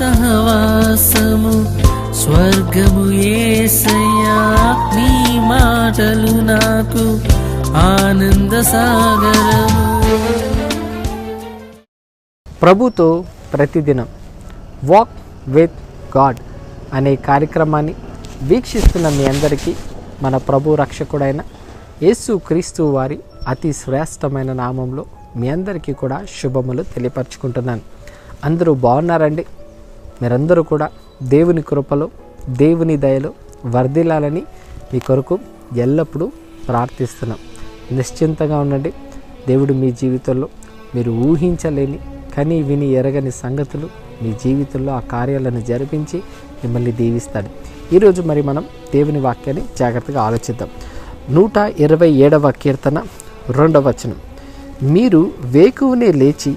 సహవాసము స్వర్గము ఏసయ్యా నీ మాటలు నాకు ఆనంద సాగరము. ప్రభుతో ప్రతిదినం వాక్ విత్ గాడ్ అనే కార్యక్రమాన్ని వీక్షిస్తున్న మీ అందరికీ మన ప్రభు రక్షకుడైన యేసు క్రీస్తు వారి అతి శ్రేష్టమైన నామంలో మీ అందరికీ కూడా శుభములు తెలియపరచుకుంటున్నాను. అందరూ బాగున్నారండి? మీరందరూ కూడా దేవుని కృపలో దేవుని దయలో వర్ధిల్లాలని మీ కొరకు ఎల్లప్పుడూ ప్రార్థిస్తున్నాం. నిశ్చింతగా ఉండండి. దేవుడు మీ జీవితంలో మీరు ఊహించలేని కని విని ఎరగని సంగతులు మీ జీవితంలో ఆ కార్యాలను జరిపించి మిమ్మల్ని దీవిస్తాడు. ఈరోజు మరి మనం దేవుని వాక్యాన్ని జాగ్రత్తగా ఆలోచిద్దాం. నూట ఇరవై ఏడవ కీర్తన రెండవ వచనం. మీరు వేకువనే లేచి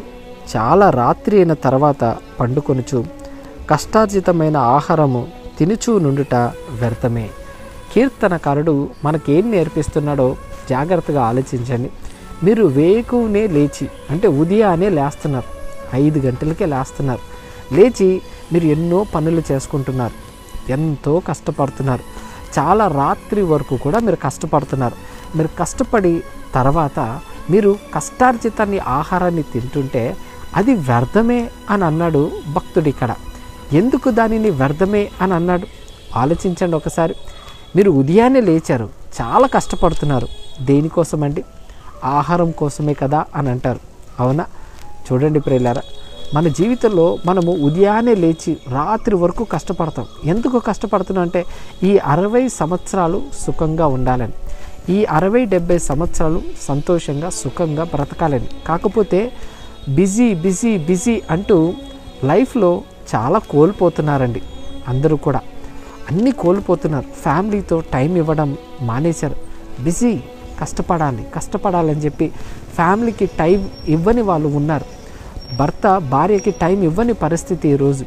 చాలా రాత్రి అయిన తర్వాత పండుకొనుచు కష్టార్జితమైన ఆహారము తినుచూ నుండుట వ్యర్థమే. కీర్తనకారుడు మనకేం నేర్పిస్తున్నాడో జాగ్రత్తగా ఆలోచించండి. మీరు వేకునే లేచి అంటే ఉదయాన్నే లేస్తున్నారు. ఐదు గంటలకే లేస్తున్నారు. లేచి మీరు ఎన్నో పనులు చేసుకుంటున్నారు. ఎంతో కష్టపడుతున్నారు. చాలా రాత్రి వరకు కూడా మీరు కష్టపడుతున్నారు. మీరు కష్టపడి తర్వాత మీరు కష్టార్జితాన్ని ఆహారాన్ని తింటుంటే అది వ్యర్థమే అని అన్నాడు భక్తుడు ఇక్కడ ఎందుకు దానిని వ్యర్థమే అని అన్నాడు. ఆలోచించండి ఒకసారి. మీరు ఉదయాన్నే లేచారు. చాలా కష్టపడుతున్నారు. దేనికోసం అండి ఆహారం కోసమే కదా అని అంటారు. అవునా? చూడండి ప్రియులారా మన జీవితంలో మనము ఉదయాన్నే లేచి రాత్రి వరకు కష్టపడతాం. ఎందుకు కష్టపడుతున్నాం అంటే ఈ అరవై సంవత్సరాలు సుఖంగా ఉండాలని. ఈ అరవై డెబ్బై సంవత్సరాలు సంతోషంగా సుఖంగా బ్రతకాలని. కాకపోతే బిజీ బిజీ బిజీ అంటూ లైఫ్లో చాలా కోల్పోతున్నారండి అందరూ కూడా. అన్నీ కోల్పోతున్నారు. ఫ్యామిలీతో టైం ఇవ్వడం మానేశారు. బిజీ కష్టపడాలి కష్టపడాలని చెప్పి ఫ్యామిలీకి టైం ఇవ్వని వాళ్ళు ఉన్నారు. భర్త భార్యకి టైం ఇవ్వని పరిస్థితి ఈరోజు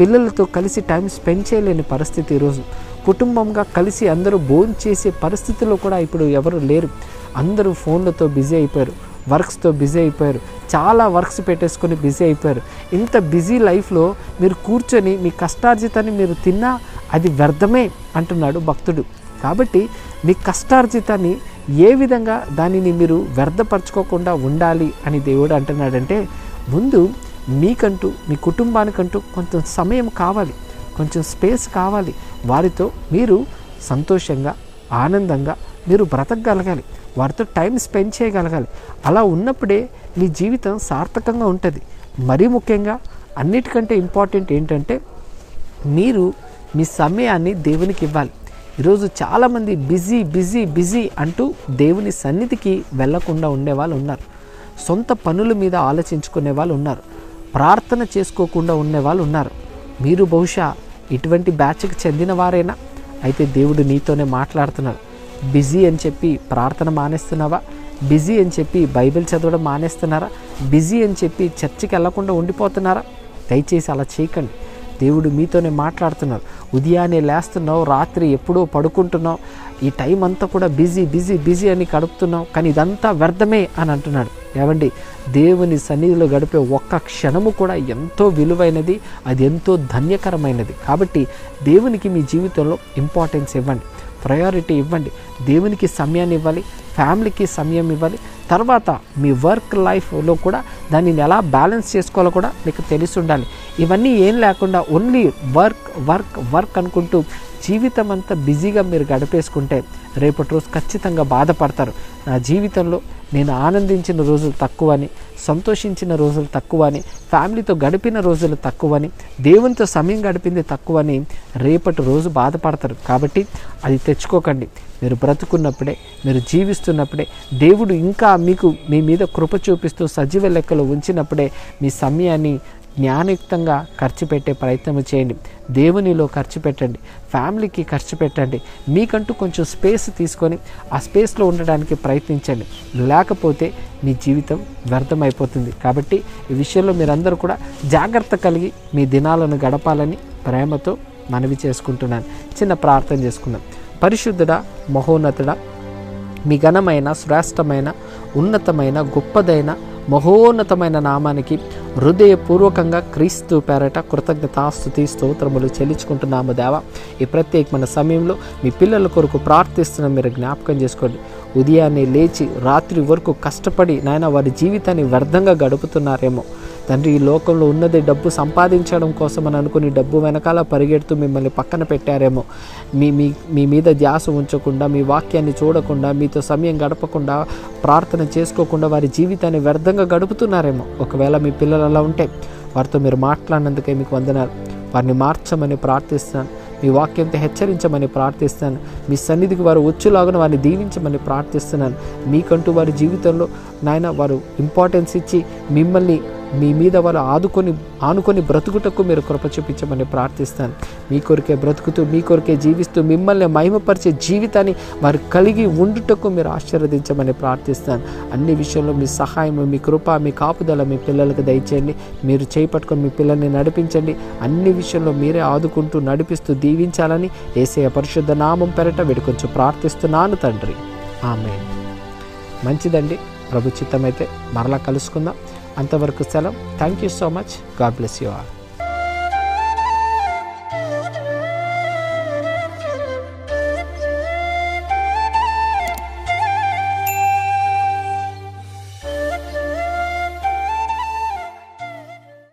పిల్లలతో కలిసి టైం స్పెండ్ చేయలేని పరిస్థితి ఈరోజు కుటుంబంగా కలిసి అందరూ భోజనం చేసే పరిస్థితిలో కూడా ఇప్పుడు ఎవరు లేరు. అందరూ ఫోన్లతో బిజీ అయిపోయారు. వర్క్స్తో బిజీ అయిపోయారు. చాలా వర్క్స్ పెట్టేసుకొని బిజీ అయిపోయారు. ఇంత బిజీ లైఫ్లో మీరు కూర్చొని మీ కష్టార్జితాన్ని మీరు తిన్నా అది వ్యర్థమే అంటున్నాడు భక్తుడు. కాబట్టి మీ కష్టార్జితాన్ని ఏ విధంగా దానిని మీరు వ్యర్థపరచుకోకుండా ఉండాలి అని దేవుడు అంటున్నాడంటే ముందు మీకంటూ మీ కుటుంబానికంటూ కొంచెం సమయం కావాలి. కొంచెం స్పేస్ కావాలి. వారితో మీరు సంతోషంగా ఆనందంగా మీరు బ్రతకగలగాలి. వారితో టైం స్పెండ్ చేయగలగాలి. అలా ఉన్నప్పుడే మీ జీవితం సార్థకంగా ఉంటుంది. మరీ ముఖ్యంగా అన్నిటికంటే ఇంపార్టెంట్ ఏంటంటే మీరు మీ సమయాన్ని దేవునికి ఇవ్వాలి. ఈరోజు చాలామంది బిజీ బిజీ బిజీ అంటూ దేవుని సన్నిధికి వెళ్ళకుండా ఉండేవాళ్ళు ఉన్నారు. సొంత పనుల మీద ఆలోచించుకునే వాళ్ళు ఉన్నారు. ప్రార్థన చేసుకోకుండా ఉండేవాళ్ళు ఉన్నారు. మీరు బహుశా ఇటువంటి బ్యాచ్కి చెందినవారైనా అయితే దేవుడు నీతోనే మాట్లాడుతున్నాడు. బిజీ అని చెప్పి ప్రార్థన మానేస్తున్నావా? బిజీ అని చెప్పి బైబిల్ చదవడం మానేస్తున్నారా? బిజీ అని చెప్పి చర్చికి వెళ్ళకుండా ఉండిపోతున్నారా? దయచేసి అలా చేయకండి. దేవుడు మీతోనే మాట్లాడుతున్నారు ఉదయాన్నే లేస్తున్నావు రాత్రి ఎప్పుడో పడుకుంటున్నావు. ఈ టైం అంతా కూడా బిజీ బిజీ బిజీ అని గడుపుతున్నావు కానీ ఇదంతా వ్యర్థమే అని అంటున్నాడు. ఏమండి దేవుని సన్నిధిలో గడిపే ఒక్క క్షణము కూడా ఎంతో విలువైనది అది ఎంతో ధన్యకరమైనది. కాబట్టి దేవునికి మీ జీవితంలో ఇంపార్టెన్స్ ఇవ్వండి ప్రయారిటీ ఇవ్వండి దేవునికి సమయాన్ని ఇవ్వాలి ఫ్యామిలీకి సమయం ఇవ్వాలి. తర్వాత మీ వర్క్ లైఫ్లో కూడా దానిని ఎలా బ్యాలెన్స్ చేసుకోవాలో కూడా మీకు తెలిసి ఉండాలి. ఇవన్నీ ఏం లేకుండా ఓన్లీ వర్క్ వర్క్ వర్క్ అనుకుంటూ జీవితం అంతా బిజీగా మీరు గడిపేసుకుంటే రేపటి రోజు ఖచ్చితంగా బాధపడతారు. నా జీవితంలో నేను ఆనందించిన రోజులు తక్కువని సంతోషించిన రోజులు తక్కువని ఫ్యామిలీతో గడిపిన రోజులు తక్కువని దేవునితో సమయం గడిపింది తక్కువని రేపటి రోజు బాధపడతారు. కాబట్టి అది తెచ్చుకోకండి. మీరు బ్రతుకున్నప్పుడే మీరు జీవిస్తున్నప్పుడే దేవుడు ఇంకా మీకు మీ మీద కృప చూపిస్తూ సజీవ లెక్కలో ఉంచినప్పుడే మీ సమయాన్ని జ్ఞానయుక్తంగా ఖర్చు పెట్టే ప్రయత్నం చేయండి. దేవునిలో ఖర్చు పెట్టండి. ఫ్యామిలీకి ఖర్చు పెట్టండి. మీకంటూ కొంచెం స్పేస్ తీసుకొని ఆ స్పేస్లో ఉండడానికి ప్రయత్నించండి. లేకపోతే మీ జీవితం వ్యర్థమైపోతుంది. కాబట్టి ఈ విషయంలో మీరందరూ కూడా జాగ్రత్త కలిగి మీ దినాలను గడపాలని ప్రేమతో మనవి చేసుకుంటున్నాను. చిన్న ప్రార్థన చేసుకుందాం. పరిశుద్ధుడా మహోన్నతుడా మీ ఘనమైన శ్రేష్టమైన ఉన్నతమైన గొప్పదైన మహోన్నతమైన నామానికి హృదయపూర్వకంగా క్రీస్తు పేరట కృతజ్ఞతాస్తుతి స్తోత్రములు చెల్లించుకుంటున్నాము దేవా. ఈ ప్రత్యేకమైన సమయంలో మీ పిల్లల కొరకు ప్రార్థిస్తున్న. మీరు జ్ఞాపకం చేసుకోండి. ఉదయాన్నే లేచి రాత్రి వరకు కష్టపడి నాయన వారి జీవితాన్ని వ్యర్థంగా గడుపుతున్నారేమో. తండ్రి ఈ లోకంలో ఉన్నది డబ్బు సంపాదించడం కోసం అని అనుకుని డబ్బు వెనకాల పరిగెడుతూ మిమ్మల్ని పక్కన పెట్టారేమో. మీ మీ మీ మీద ధ్యాస ఉంచకుండా మీ వాక్యాన్ని చూడకుండా మీతో సమయం గడపకుండా ప్రార్థన చేసుకోకుండా వారి జీవితాన్ని వ్యర్థంగా గడుపుతున్నారేమో. ఒకవేళ మీ పిల్లలు అలా ఉంటే వారితో మీరు మాట్లాడినందుకే మీకు వందనాలు. వారిని మార్చమని ప్రార్థిస్తున్నాను మీ వాక్యంతో హెచ్చరించమని ప్రార్థిస్తాను. మీ సన్నిధికి వారు వచ్చేలాగా వారిని దీవించమని ప్రార్థిస్తున్నాను. మీకంటూ వారి జీవితంలో నాయన వారు ఇంపార్టెన్స్ ఇచ్చి మిమ్మల్ని మీ మీద వారు ఆదుకొని ఆనుకొని బ్రతుకుటకు మీరు కృప చూపించమని ప్రార్థిస్తాను. మీ కొరికే బ్రతుకుతూ మీ కొరికే జీవిస్తూ మిమ్మల్ని మహిమపరిచే జీవితాన్ని వారు కలిగి ఉండుటకు మీరు ఆశీర్వదించమని ప్రార్థిస్తాను. అన్ని విషయంలో మీ సహాయం మీ కృప మీ కాపుదల మీ పిల్లలకు దయచేయండి. మీరు చేపట్టుకొని మీ పిల్లల్ని నడిపించండి. అన్ని విషయంలో మీరే ఆదుకుంటూ నడిపిస్తూ దీవించాలని ఏసయ పరిశుద్ధ నామం పెరట వేడుకొంచు ప్రార్థిస్తున్నాను తండ్రి. ఆమె మంచిదండి. ప్రభు చిత్తమైతే మరలా కలుసుకుందాం. అంతవరకు సెలవు. Thank you so much God bless you all